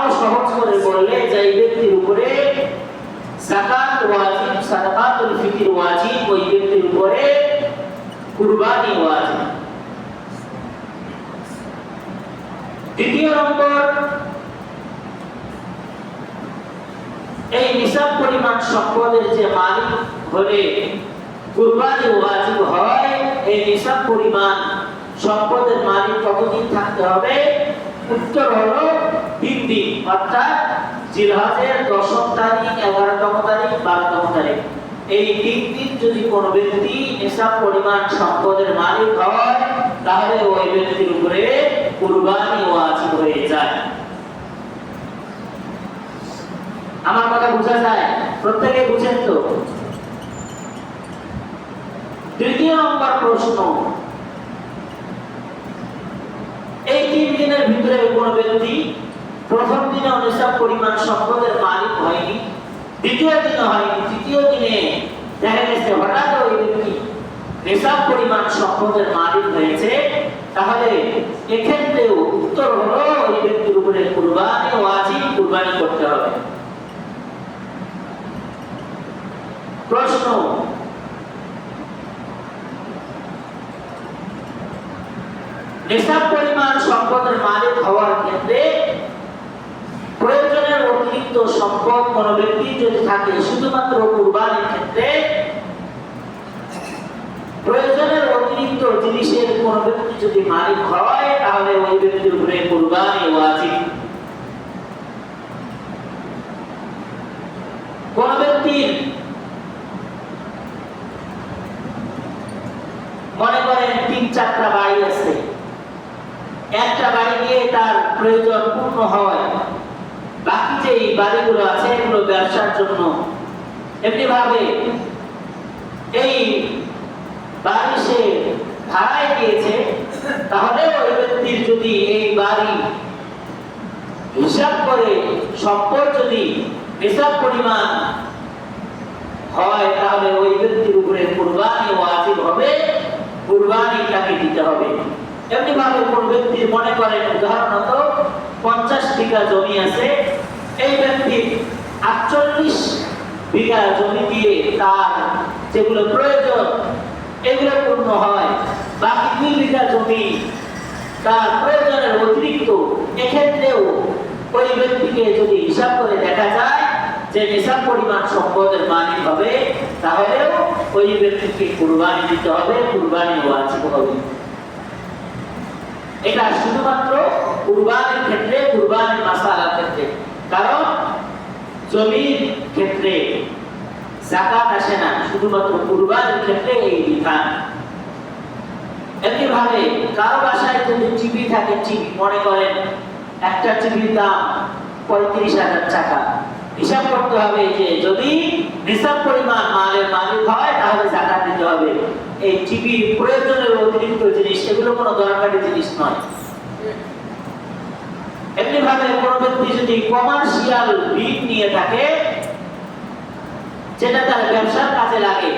আরও সহজ করে বললে যে এই ব্যক্তির ব্যক্তির উপরে এই নিসাব পরিমাণ সম্পদের যে মালিক হলে কুরবানি ওয়াজিব হয়, এই নিসাব পরিমাণ সম্পদের মালিক কতদিন থাকতে হবে? উত্তর হলো দিন অর্থাৎ জিলহজের দশম তারিখ, এগারোতম তারিখ, বারোতম তারিখ। এই তিন দিন যদি ব্যক্তি পরিমাণ সম্পদের মালিক হয়, তাহলে ওই ব্যক্তির উপরে কুরবানি হয়ে যায়। আমার কথা বোঝা যায়? প্রত্যেকে বুঝেন তো? তৃতীয় নম্বর প্রশ্ন। এই তিন দিনের ভিতরে কোন ব্যক্তি প্রথম দিনে নিসাব পরিমাণ সম্পদের মালিক হয়নি, দ্বিতীয় দিনে হয়নি, তৃতীয় দিনে দেখা গেছে হঠাৎ ওই ব্যক্তি নিসাব পরিমাণ সম্পদের মালিক হয়েছে, তাহলে এক্ষেত্রেও উত্তর হলো ওই ব্যক্তির উপরে কুরবানি ওয়াজিব কুরবানি করতে হবে। প্রশ্ন নিসাব পরিমাণ সম্পদের মালিক হওয়ার ক্ষেত্রে প্রয়োজনের অতিরিক্ত সম্পদ কোন ব্যক্তি যদি থাকে, শুধুমাত্র কুরবানির ক্ষেত্রে প্রয়োজনের অতিরিক্ত জিনিসের কোন ব্যক্তি যদি মালিক হয়, তাহলে ওই ব্যক্তির উপরে কুরবানি ওয়াজিব। কোন ব্যক্তির মনে করেন তিন চারটা বাড়ি আছে, একটা বাড়ি নিয়ে তার প্রয়োজন পূর্ণ হয় বাকি যে এই বাড়িগুলো আছে এগুলো ব্যবসার জন্য। এমনি ভাবে এই বাড়ি সে ভাড়ায় দিয়েছে, তাহলে ওই ব্যক্তির যদি এই বাড়ি হিসাব করে সম্পদ যদি হিসাব পরিমাণ হয়, তাহলে ওই ব্যক্তির উপরে কুরবানি ওয়াজিব হবে, কুরবানি তাকে দিতে হবে। এমনি ভাবে কোন ব্যক্তির মনে করেন, উদাহরণত পঞ্চাশ বিঘা জমি আছে। এই ব্যক্তির আটচল্লিশ বিঘা জমি দিয়ে তার যেগুলো প্রয়োজন, এগুলো পূর্ণ হয়। বাকি দুই বিঘা জমি তার প্রয়োজনের অতিরিক্ত। এক্ষেত্রেও ওই ব্যক্তিকে যদি হিসাব করে দেখা যায় যে নিসাব পরিমাণ সম্পদের মালিক হবে, তাহলেও ওই ব্যক্তিকে কুরবানি দিতে হবে, কুরবানি ওয়াজিব হবে। এটা শুধুমাত্র কুরবানির ক্ষেত্রে কুরবানির মাসালার ক্ষেত্রে কারণ জমির ক্ষেত্রে জাকাত আসে না, শুধুমাত্র কুরবানির ক্ষেত্রে এই বিধান। একইভাবে কারও বাসায় যদি টিভি থাকে টিভি মনে করেন একটা টিভির দাম পঁয়ত্রিশ হাজার টাকা। হিসাব করতে হবে যে যদি নিসাব পরিমাণ মালের মালিক হয়, তাহলে জাকাত দিতে হবে। এই টিভি প্রয়োজনের অতিরিক্ত জিনিস এগুলো কোনো দরকারি জিনিস নয়। এমনি ভাবে কোনো ব্যক্তি যদি কমার্শিয়াল ঋণ নিয়ে থাকে, যেটা তার ব্যবসার কাজে লাগে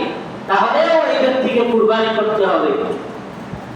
তাহলে এই ব্যক্তিকে কুরবানি করতে হবে।